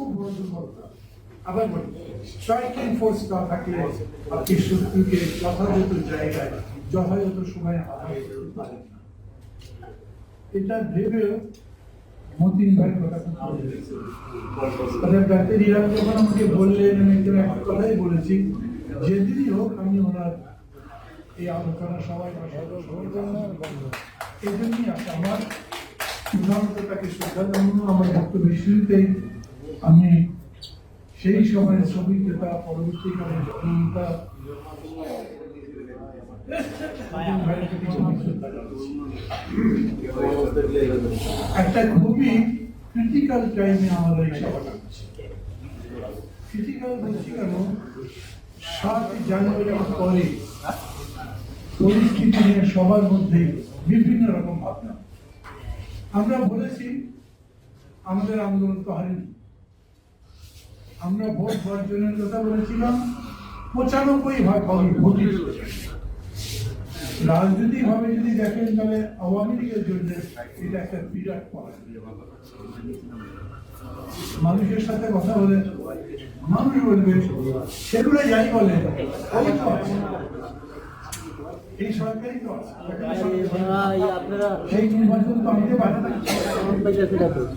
খুব আবার বলি স্ট্রাইকিং ফোর্স না থাকলে আপনি শত্রুকে যথাযথ জায়গায়, যথাযথ সময়ে এটা ভেবেও মতিন ভাই কথা মানে যখন আমাকে বললেন, আমি একজন একটা কথাই বলেছি, যেদিনই হোক আমি ওনার এই আলোচনা সবাই এই জন্যই আমার তাকে শ্রদ্ধা জানানো আমার বক্তব্য শুরুতেই আমি সেই সময়ের শ্রমিকতা, পরবর্তীকালে জনতা, একটা খুবই ক্রিটিক্যাল টাইমে আমাদের এই সভাটা ক্রিটিক্যাল বলছি কেন? সাত জানুয়ারির পরে পরিস্থিতি নিয়ে সবার মধ্যে বিভিন্ন রকম ভাবনা। আমরা বলেছি, আমাদের আন্দোলন তো হারেনি। আমরা ভোট বর্জনের কথা বলেছিলাম। পঁচানব্বই ভাগ ভোট ভোটের রাজনৈতিক ভাবে যদি দেখেন তাহলে আওয়ামী লীগের জন্য এটা একটা বিরাট মানুষের সাথে কথা বলে, মানুষ বলবে, সেগুলো যাই বলে। এই সরকারই তো আছে। ভাই আপনারা সেই নির্বাচন তো বাধা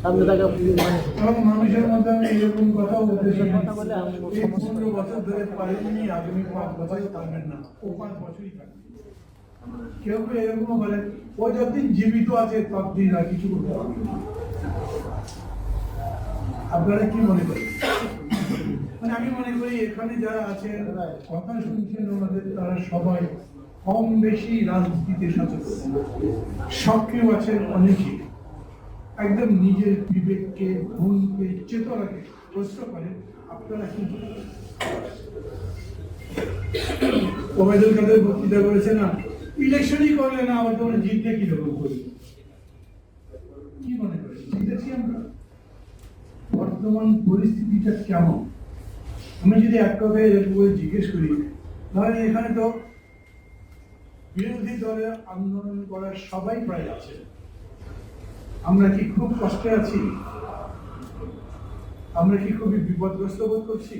সামনে থাকা মানে এবং মানুষের মধ্যে আমি এরকম কথা বলতে কথা বলে পনেরো বছর ধরে পারেননি আগামী পাঁচ বছর পারবেন না। ও পাঁচ বছরই থাকবে কেউ কেউ এরকম বলে ও যতদিন জীবিত আছে ততদিন আর কিছু করতে পারবে আপনারা কি মনে করেন? মানে আমি মনে করি এখানে যারা আছেন কথা শুনছেন ওনাদের তারা সবাই কম বেশি রাজনীতিতে সচেতন। সক্রিয় আছেন অনেকেই একদম নিজের বিবেককে ভুলকে চেতনাকে প্রশ্ন করেন, আপনারা ওবায়দুল কাদের বক্তৃতা করেছে না? ইলেকশনই করলে না, আবার তোমরা জিততে কীরকম করি? কি মনে করেন? জিতেছি আমরা। বর্তমান পরিস্থিতিটা কেমন? আমি যদি এক কথায় জিজ্ঞেস করি, তাহলে এখানে তো বিরোধী দলের আন্দোলন করার সবাই প্রায় আছে। আমরা কি খুব কষ্টে আছি? আমরা কি খুবই বিপদগ্রস্ত বোধ করছি?